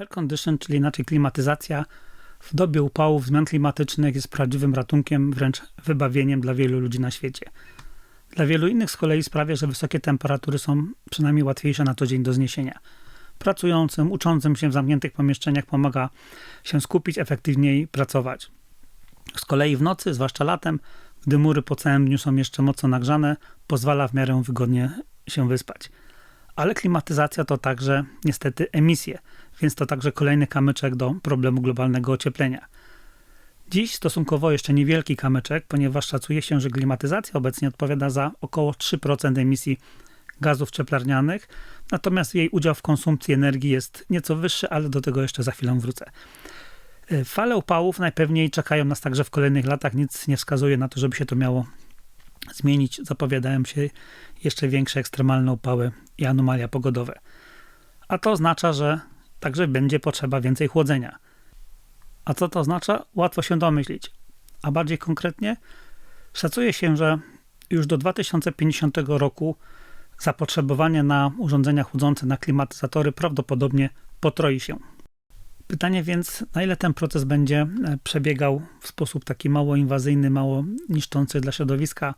Air condition, czyli inaczej klimatyzacja, w dobie upałów, zmian klimatycznych jest prawdziwym ratunkiem, wręcz wybawieniem dla wielu ludzi na świecie. Dla wielu innych z kolei sprawia, że wysokie temperatury są przynajmniej łatwiejsze na co dzień do zniesienia. Pracującym, uczącym się w zamkniętych pomieszczeniach pomaga się skupić, efektywniej pracować. Z kolei w nocy, zwłaszcza latem, gdy mury po całym dniu są jeszcze mocno nagrzane, pozwala w miarę wygodnie się wyspać. Ale klimatyzacja to także niestety emisje, więc to także kolejny kamyczek do problemu globalnego ocieplenia. Dziś stosunkowo jeszcze niewielki kamyczek, ponieważ szacuje się, że klimatyzacja obecnie odpowiada za około 3% emisji gazów cieplarnianych, natomiast jej udział w konsumpcji energii jest nieco wyższy, ale do tego jeszcze za chwilę wrócę. E, Fale upałów najpewniej czekają nas także w kolejnych latach. Nic nie wskazuje na to, żeby się to miało zmienić. Zapowiadają się jeszcze większe ekstremalne upały i anomalia pogodowe. A to oznacza, że także będzie potrzeba więcej chłodzenia. A co to oznacza? Łatwo się domyślić. A bardziej konkretnie, szacuje się, że już do 2050 roku zapotrzebowanie na urządzenia chłodzące, na klimatyzatory prawdopodobnie potroi się. Pytanie więc, na ile ten proces będzie e, przebiegał w sposób taki mało inwazyjny, mało niszczący dla środowiska,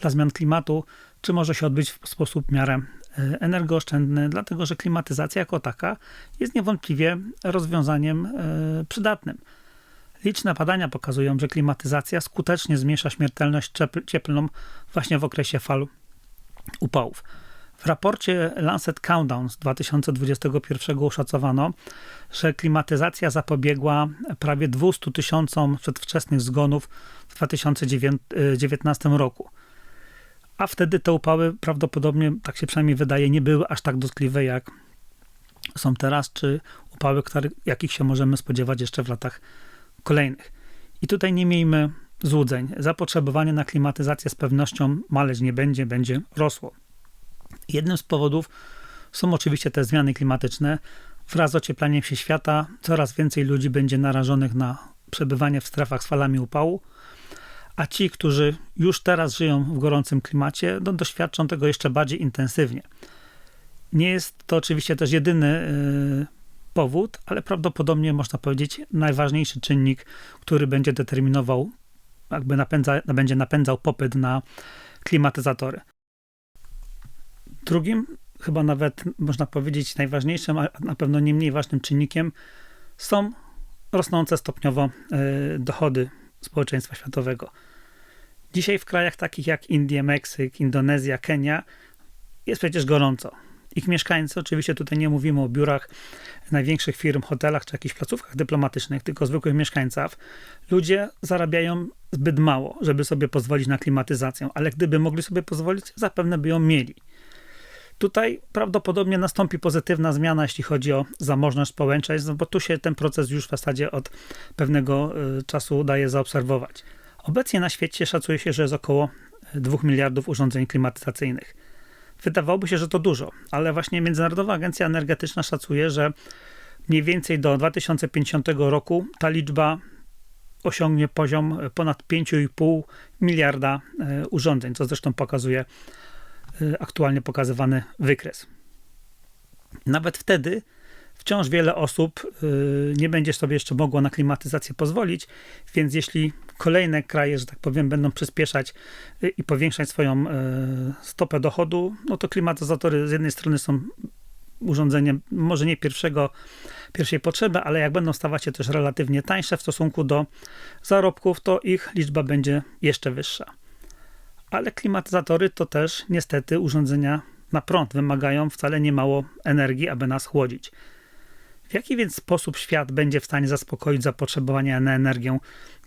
dla zmian klimatu, czy może się odbyć w sposób w miarę e, energooszczędny, dlatego że klimatyzacja jako taka jest niewątpliwie rozwiązaniem e, przydatnym. Liczne badania pokazują, że klimatyzacja skutecznie zmniejsza śmiertelność cieplną właśnie w okresie fal upałów. W raporcie Lancet Countdown z 2021 oszacowano, że klimatyzacja zapobiegła prawie 200 tysiącom przedwczesnych zgonów w 2019 roku. A wtedy te upały prawdopodobnie, tak się przynajmniej wydaje, nie były aż tak dotkliwe jak są teraz, czy upały, jakich się możemy spodziewać jeszcze w latach kolejnych. I tutaj nie miejmy złudzeń. Zapotrzebowanie na klimatyzację z pewnością maleć nie będzie, będzie rosło. Jednym z powodów są oczywiście te zmiany klimatyczne. Wraz z ocieplaniem się świata coraz więcej ludzi będzie narażonych na przebywanie w strefach z falami upału, a ci, którzy już teraz żyją w gorącym klimacie, no, doświadczą tego jeszcze bardziej intensywnie. Nie jest to oczywiście też jedyny yy, powód, ale prawdopodobnie można powiedzieć najważniejszy czynnik, który będzie determinował, jakby napędza, będzie napędzał popyt na klimatyzatory. Drugim, chyba nawet można powiedzieć najważniejszym, a na pewno nie mniej ważnym czynnikiem są rosnące stopniowo e, dochody społeczeństwa światowego. Dzisiaj w krajach takich jak Indie, Meksyk, Indonezja, Kenia jest przecież gorąco. Ich mieszkańcy, oczywiście tutaj nie mówimy o biurach największych firm, hotelach czy jakichś placówkach dyplomatycznych, tylko zwykłych mieszkańców, ludzie zarabiają zbyt mało, żeby sobie pozwolić na klimatyzację, ale gdyby mogli sobie pozwolić, zapewne by ją mieli. Tutaj prawdopodobnie nastąpi pozytywna zmiana, jeśli chodzi o zamożność społeczeństw, bo tu się ten proces już w zasadzie od pewnego y, czasu daje zaobserwować. Obecnie na świecie szacuje się, że jest około 2 miliardów urządzeń klimatyzacyjnych. Wydawałoby się, że to dużo, ale właśnie Międzynarodowa Agencja Energetyczna szacuje, że mniej więcej do 2050 roku ta liczba osiągnie poziom ponad 5,5 miliarda y, urządzeń, co zresztą pokazuje Y, aktualnie pokazywany wykres. Nawet wtedy wciąż wiele osób y, nie będzie sobie jeszcze mogło na klimatyzację pozwolić, więc jeśli kolejne kraje, że tak powiem, będą przyspieszać y, i powiększać swoją stopę dochodu, no to klimatyzatory z jednej strony są urządzeniem może nie pierwszego, pierwszej potrzeby, ale jak będą stawać się też relatywnie tańsze w stosunku do zarobków, to ich liczba będzie jeszcze wyższa ale klimatyzatory to też niestety urządzenia na prąd, wymagają wcale nie mało energii, aby nas chłodzić. W jaki więc sposób świat będzie w stanie zaspokoić zapotrzebowanie na energię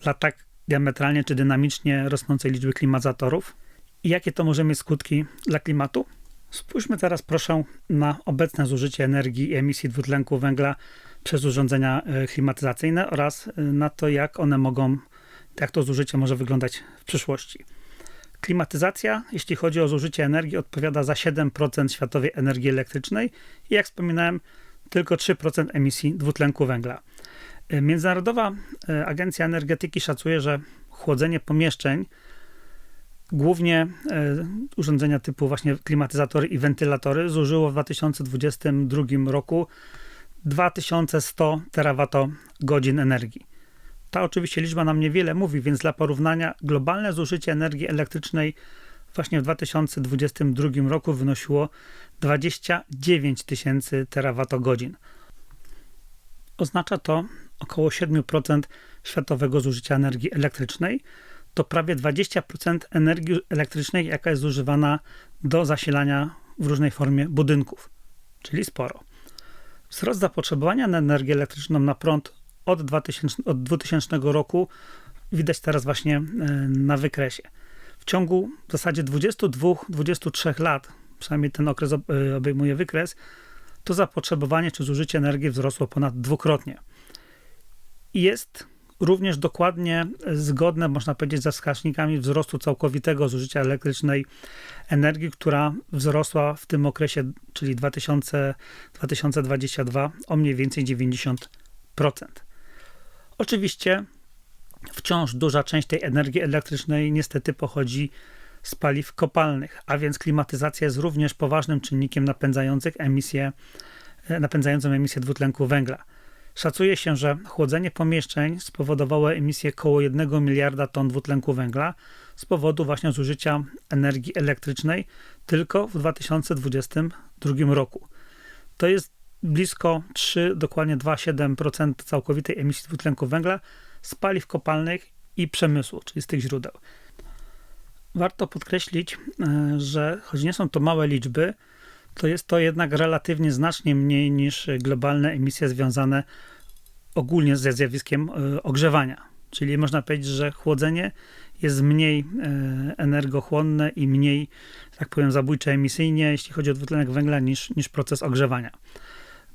dla tak diametralnie czy dynamicznie rosnącej liczby klimatyzatorów? I jakie to może mieć skutki dla klimatu? Spójrzmy teraz proszę na obecne zużycie energii i emisji dwutlenku węgla przez urządzenia e, klimatyzacyjne oraz e, na to, jak one mogą, jak to zużycie może wyglądać w przyszłości. Klimatyzacja, jeśli chodzi o zużycie energii, odpowiada za 7% światowej energii elektrycznej i jak wspominałem, tylko 3% emisji dwutlenku węgla. E, Międzynarodowa e, Agencja Energetyki szacuje, że chłodzenie pomieszczeń, głównie e, urządzenia typu właśnie klimatyzatory i wentylatory, zużyło w 2022 roku 2100 terawatogodzin energii. Ta oczywiście liczba nam niewiele mówi, więc dla porównania globalne zużycie energii elektrycznej właśnie w 2022 roku wynosiło 29 tysięcy terawatogodzin. Oznacza to około 7% światowego zużycia energii elektrycznej. To prawie 20% energii elektrycznej, jaka jest zużywana do zasilania w różnej formie budynków, czyli sporo. Wzrost zapotrzebowania na energię elektryczną na prąd od 2000, od 2000 roku widać teraz właśnie e, na wykresie. W ciągu w zasadzie 22-23 lat, przynajmniej ten okres e, obejmuje wykres, to zapotrzebowanie czy zużycie energii wzrosło ponad dwukrotnie. Jest również dokładnie zgodne, można powiedzieć, ze wskaźnikami wzrostu całkowitego zużycia elektrycznej energii, która wzrosła w tym okresie, czyli 2000, 2022, o mniej więcej 90%. Oczywiście wciąż duża część tej energii elektrycznej niestety pochodzi z paliw kopalnych, a więc klimatyzacja jest również poważnym czynnikiem napędzającym emisję, napędzającą emisję dwutlenku węgla. Szacuje się, że chłodzenie pomieszczeń spowodowało emisję około 1 miliarda ton dwutlenku węgla z powodu właśnie zużycia energii elektrycznej tylko w 2022 roku. To jest blisko 3, dokładnie 2,7% całkowitej emisji dwutlenku węgla z paliw kopalnych i przemysłu, czyli z tych źródeł. Warto podkreślić, e, że choć nie są to małe liczby, to jest to jednak relatywnie znacznie mniej niż globalne emisje związane ogólnie ze zjawiskiem e, ogrzewania. Czyli można powiedzieć, że chłodzenie jest mniej e, energochłonne i mniej, tak powiem, zabójcze emisyjnie, jeśli chodzi o dwutlenek węgla, niż, niż proces ogrzewania.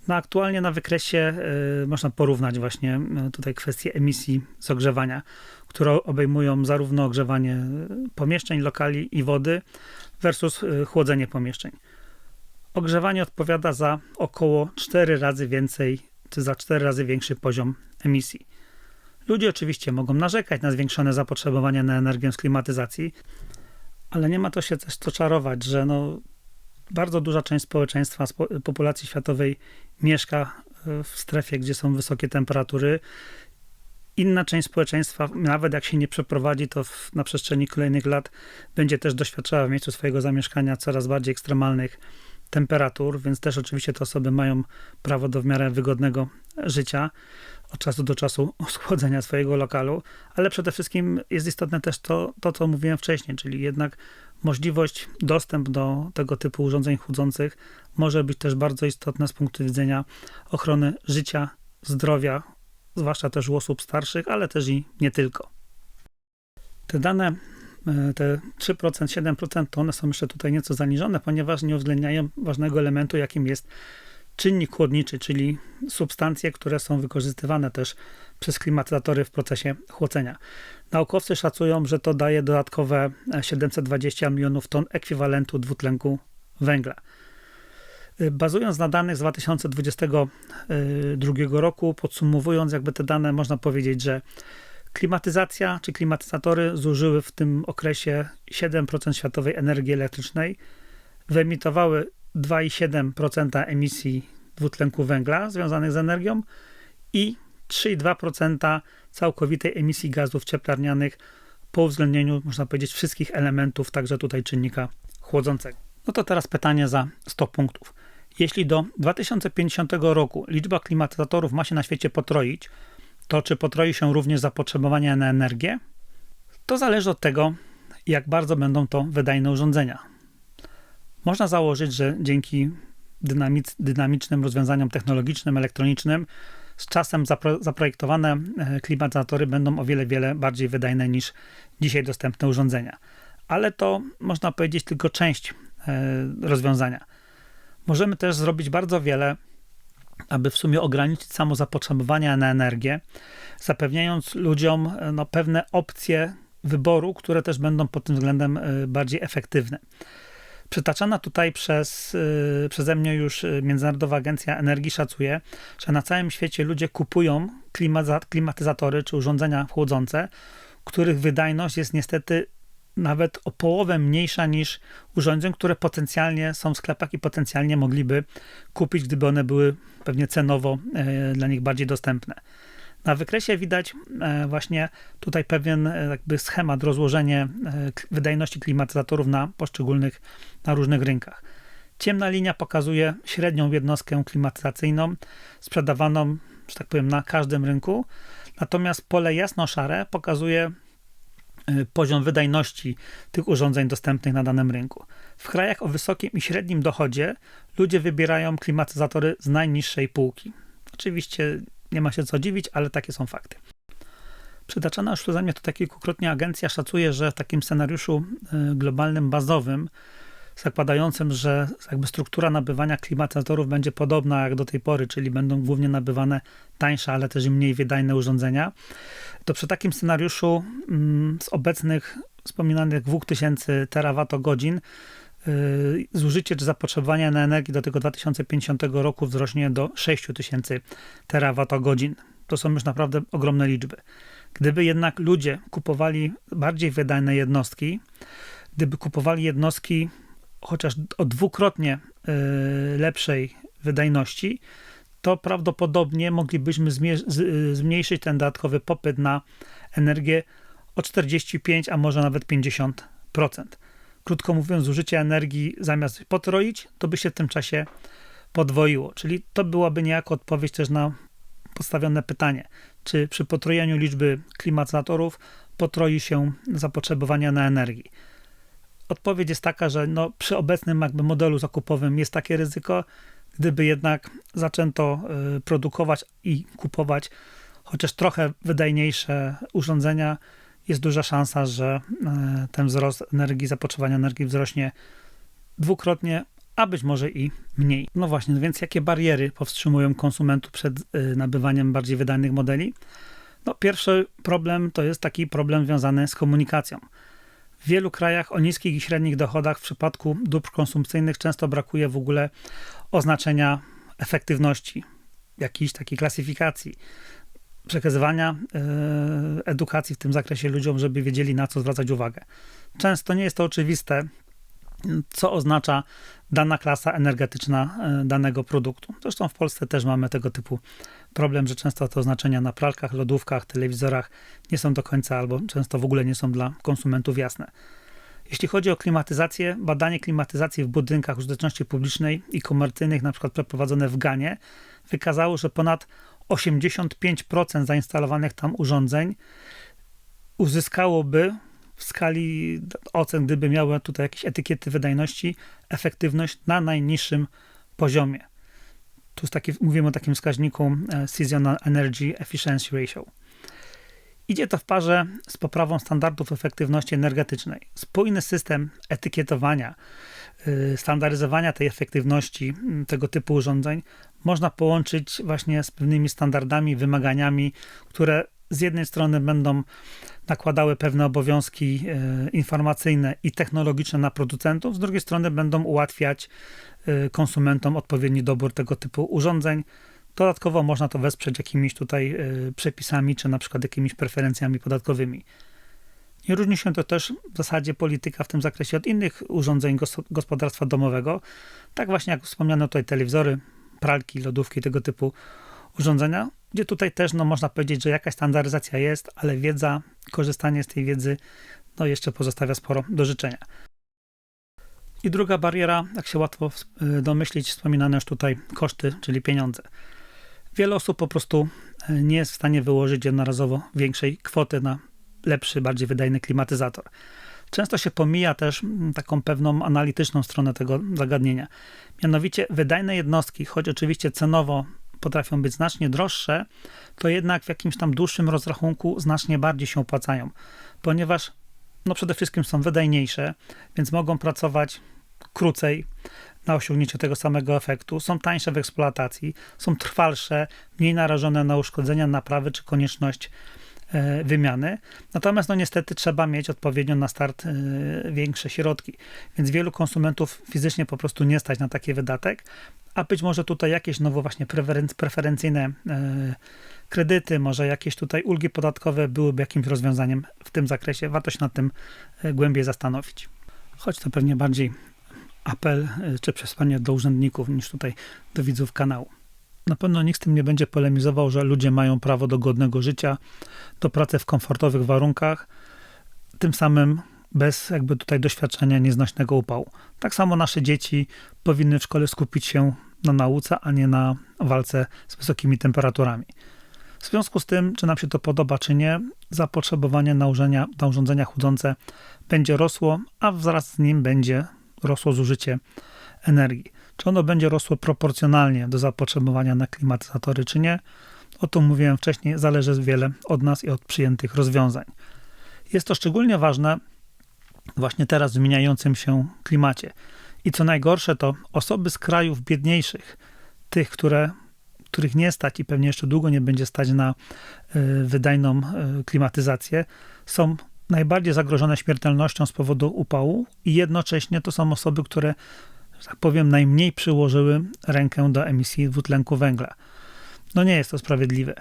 No aktualnie na wykresie y, można porównać właśnie y, tutaj kwestie emisji z ogrzewania, które obejmują zarówno ogrzewanie pomieszczeń, lokali i wody versus y, chłodzenie pomieszczeń. Ogrzewanie odpowiada za około 4 razy więcej, czy za 4 razy większy poziom emisji. Ludzie oczywiście mogą narzekać na zwiększone zapotrzebowanie na energię z klimatyzacji, ale nie ma to się też co czarować, że no, bardzo duża część społeczeństwa, populacji światowej mieszka e, w strefie, gdzie są wysokie temperatury. Inna część społeczeństwa, nawet jak się nie przeprowadzi, to w, na przestrzeni kolejnych lat będzie też doświadczała w miejscu swojego zamieszkania coraz bardziej ekstremalnych temperatur, więc też oczywiście te osoby mają prawo do w miarę wygodnego życia od czasu do czasu schłodzenia swojego lokalu, ale przede wszystkim jest istotne też to, to, co mówiłem wcześniej, czyli jednak możliwość, dostęp do tego typu urządzeń chłodzących może być też bardzo istotna z punktu widzenia ochrony życia, zdrowia, zwłaszcza też u osób starszych, ale też i nie tylko. Te dane, e, te 3%, 7%, to one są jeszcze tutaj nieco zaniżone, ponieważ nie uwzględniają ważnego elementu, jakim jest czynnik chłodniczy, czyli substancje, które są wykorzystywane też przez klimatyzatory w procesie chłodzenia. Naukowcy szacują, że to daje dodatkowe 720 milionów ton ekwiwalentu dwutlenku węgla. Y, bazując na danych z 2022 roku, podsumowując jakby te dane, można powiedzieć, że klimatyzacja czy klimatyzatory zużyły w tym okresie 7% światowej energii elektrycznej, wyemitowały 2,7% emisji dwutlenku węgla związanych z energią i 3,2% całkowitej emisji gazów cieplarnianych po uwzględnieniu, można powiedzieć, wszystkich elementów, także tutaj czynnika chłodzącego. No to teraz pytanie za 100 punktów. Jeśli do 2050 roku liczba klimatyzatorów ma się na świecie potroić, to czy potroi się również zapotrzebowanie na energię? To zależy od tego, jak bardzo będą to wydajne urządzenia. Można założyć, że dzięki dynamicznym rozwiązaniom technologicznym, elektronicznym, z czasem zapro, zaprojektowane e, klimatyzatory będą o wiele, wiele bardziej wydajne niż dzisiaj dostępne urządzenia. Ale to można powiedzieć tylko część e, rozwiązania. Możemy też zrobić bardzo wiele, aby w sumie ograniczyć samo zapotrzebowanie na energię, zapewniając ludziom e, no, pewne opcje wyboru, które też będą pod tym względem bardziej efektywne. Przytaczana tutaj przez, yy, przeze mnie już y, Międzynarodowa Agencja Energii szacuje, że na całym świecie ludzie kupują klimatyzatory czy urządzenia chłodzące, których wydajność jest niestety nawet o połowę mniejsza niż urządzeń, które potencjalnie są w sklepach i potencjalnie mogliby kupić, gdyby one były pewnie cenowo e, dla nich bardziej dostępne. Na wykresie widać e, właśnie tutaj pewien e, jakby schemat, rozłożenie wydajności klimatyzatorów na poszczególnych, na różnych rynkach. Ciemna linia pokazuje średnią jednostkę klimatyzacyjną sprzedawaną, że tak powiem, na każdym rynku, natomiast pole jasno-szare pokazuje poziom wydajności tych urządzeń dostępnych na danym rynku. W krajach o wysokim i średnim dochodzie ludzie wybierają klimatyzatory z najniższej półki. Oczywiście nie ma się co dziwić, ale takie są fakty. Przytaczana już przeze mnie to kilkukrotnie agencja szacuje, że w takim scenariuszu y, globalnym, bazowym, zakładającym, że jakby struktura nabywania klimatyzatorów będzie podobna jak do tej pory, czyli będą głównie nabywane tańsze, ale też i mniej wydajne urządzenia, to przy takim scenariuszu mm, z obecnych wspominanych 2000 terawatogodzin zużycie czy zapotrzebowanie na energię do tego 2050 roku wzrośnie do 6000 terawatogodzin. To są już naprawdę ogromne liczby. Gdyby jednak ludzie kupowali bardziej wydajne jednostki, gdyby kupowali jednostki chociaż o dwukrotnie y, lepszej wydajności, to prawdopodobnie moglibyśmy y, zmniejszyć ten dodatkowy popyt na energię o 45, a może nawet 50%. Krótko mówiąc, zużycie energii zamiast potroić, to by się w tym czasie podwoiło. Czyli to byłaby niejako odpowiedź też na postawione pytanie, czy przy potrojeniu liczby klimatyzatorów potroi się zapotrzebowanie na energię. Odpowiedź jest taka, że no, przy obecnym jakby modelu zakupowym jest takie ryzyko, gdyby jednak zaczęto y, produkować i kupować chociaż trochę wydajniejsze urządzenia, jest duża szansa, że y, ten wzrost energii, zapotrzebowanie energii wzrośnie dwukrotnie, a być może i mniej. No właśnie, więc jakie bariery powstrzymują konsumentów przed y, nabywaniem bardziej wydajnych modeli? No, pierwszy problem to jest taki problem związany z komunikacją. W wielu krajach o niskich i średnich dochodach w przypadku dóbr konsumpcyjnych często brakuje w ogóle oznaczenia efektywności, jakiejś takiej klasyfikacji, przekazywania e, edukacji w tym zakresie ludziom, żeby wiedzieli na co zwracać uwagę. Często nie jest to oczywiste, co oznacza dana klasa energetyczna e, danego produktu. Zresztą w Polsce też mamy tego typu problem, że często te oznaczenia na pralkach, lodówkach, telewizorach nie są do końca albo często w ogóle nie są dla konsumentów jasne. Jeśli chodzi o klimatyzację, badanie klimatyzacji w budynkach użyteczności publicznej i komercyjnych, na przykład przeprowadzone w Ganie, wykazało, że ponad 85% zainstalowanych tam urządzeń uzyskałoby w skali ocen, gdyby miały tutaj jakieś etykiety wydajności, efektywność na najniższym poziomie. Tu taki, mówimy o takim wskaźniku e, Seasonal Energy Efficiency Ratio. Idzie to w parze z poprawą standardów efektywności energetycznej. Spójny system etykietowania, standaryzowania tej efektywności tego typu urządzeń można połączyć właśnie z pewnymi standardami, wymaganiami, które z jednej strony będą nakładały pewne obowiązki y, informacyjne i technologiczne na producentów, z drugiej strony będą ułatwiać y, konsumentom odpowiedni dobór tego typu urządzeń Dodatkowo można to wesprzeć jakimiś tutaj y, przepisami, czy na przykład jakimiś preferencjami podatkowymi. Nie różni się to też w zasadzie polityka w tym zakresie od innych urządzeń gospodarstwa domowego. Tak właśnie jak wspomniano tutaj telewizory, pralki, lodówki, tego typu urządzenia, gdzie tutaj też no, można powiedzieć, że jakaś standaryzacja jest, ale wiedza, korzystanie z tej wiedzy no, jeszcze pozostawia sporo do życzenia. I druga bariera, jak się łatwo y, domyślić, wspominane już tutaj koszty, czyli pieniądze. Wiele osób po prostu e, nie jest w stanie wyłożyć jednorazowo większej kwoty na lepszy, bardziej wydajny klimatyzator. Często się pomija też mm, taką pewną analityczną stronę tego zagadnienia. Mianowicie wydajne jednostki, choć oczywiście cenowo potrafią być znacznie droższe, to jednak w jakimś tam dłuższym rozrachunku znacznie bardziej się opłacają, ponieważ no przede wszystkim są wydajniejsze, więc mogą pracować krócej, na osiągnięcie tego samego efektu, są tańsze w eksploatacji, są trwalsze, mniej narażone na uszkodzenia, naprawy czy konieczność wymiany. Natomiast no niestety trzeba mieć odpowiednio na start e, większe środki. Więc wielu konsumentów fizycznie po prostu nie stać na taki wydatek, a być może tutaj jakieś nowo właśnie preferencyjne e, kredyty, może jakieś tutaj ulgi podatkowe byłyby jakimś rozwiązaniem w tym zakresie. Warto się nad tym e, głębiej zastanowić. Choć to pewnie bardziej apel e, czy przesłanie do urzędników niż tutaj do widzów kanału. Na pewno nikt z tym nie będzie polemizował, że ludzie mają prawo do godnego życia, do pracy w komfortowych warunkach, tym samym bez jakby tutaj doświadczenia nieznośnego upału. Tak samo nasze dzieci powinny w szkole skupić się na nauce, a nie na walce z wysokimi temperaturami. W związku z tym, czy nam się to podoba, czy nie, zapotrzebowanie na urządzenia, na urządzenia chłodzące będzie rosło, a wraz z nim będzie rosło zużycie energii. Czy ono będzie rosło proporcjonalnie do zapotrzebowania na klimatyzatory, czy nie? O tym mówiłem wcześniej, zależy wiele od nas i od przyjętych rozwiązań. Jest to szczególnie ważne właśnie teraz w zmieniającym się klimacie. I co najgorsze, to osoby z krajów biedniejszych, tych, które, których nie stać i pewnie jeszcze długo nie będzie stać na y, wydajną y, klimatyzację, są najbardziej zagrożone śmiertelnością z powodu upału i jednocześnie to są osoby, które, tak powiem, najmniej przyłożyły rękę do emisji dwutlenku węgla. No nie jest to sprawiedliwe.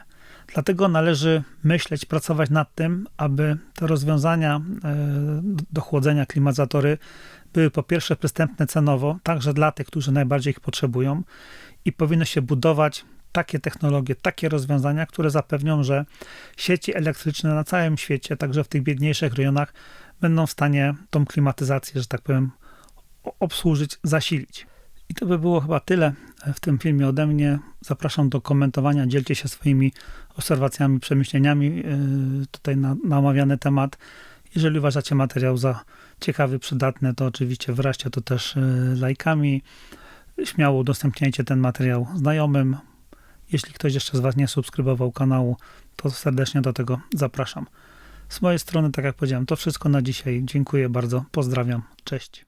Dlatego należy myśleć, pracować nad tym, aby te rozwiązania do chłodzenia, klimatyzatory były po pierwsze przystępne cenowo, także dla tych, którzy najbardziej ich potrzebują i powinno się budować takie technologie, takie rozwiązania, które zapewnią, że sieci elektryczne na całym świecie, także w tych biedniejszych rejonach, będą w stanie tą klimatyzację, że tak powiem, obsłużyć, zasilić. I to by było chyba tyle w tym filmie ode mnie. Zapraszam do komentowania, dzielcie się swoimi obserwacjami, przemyśleniami yy, tutaj na, na omawiany temat. Jeżeli uważacie materiał za ciekawy, przydatny, to oczywiście wyraźcie to też yy, lajkami. Śmiało udostępniajcie ten materiał znajomym. Jeśli ktoś jeszcze z Was nie subskrybował kanału, to serdecznie do tego zapraszam. Z mojej strony, tak jak powiedziałem, to wszystko na dzisiaj. Dziękuję bardzo, pozdrawiam, cześć.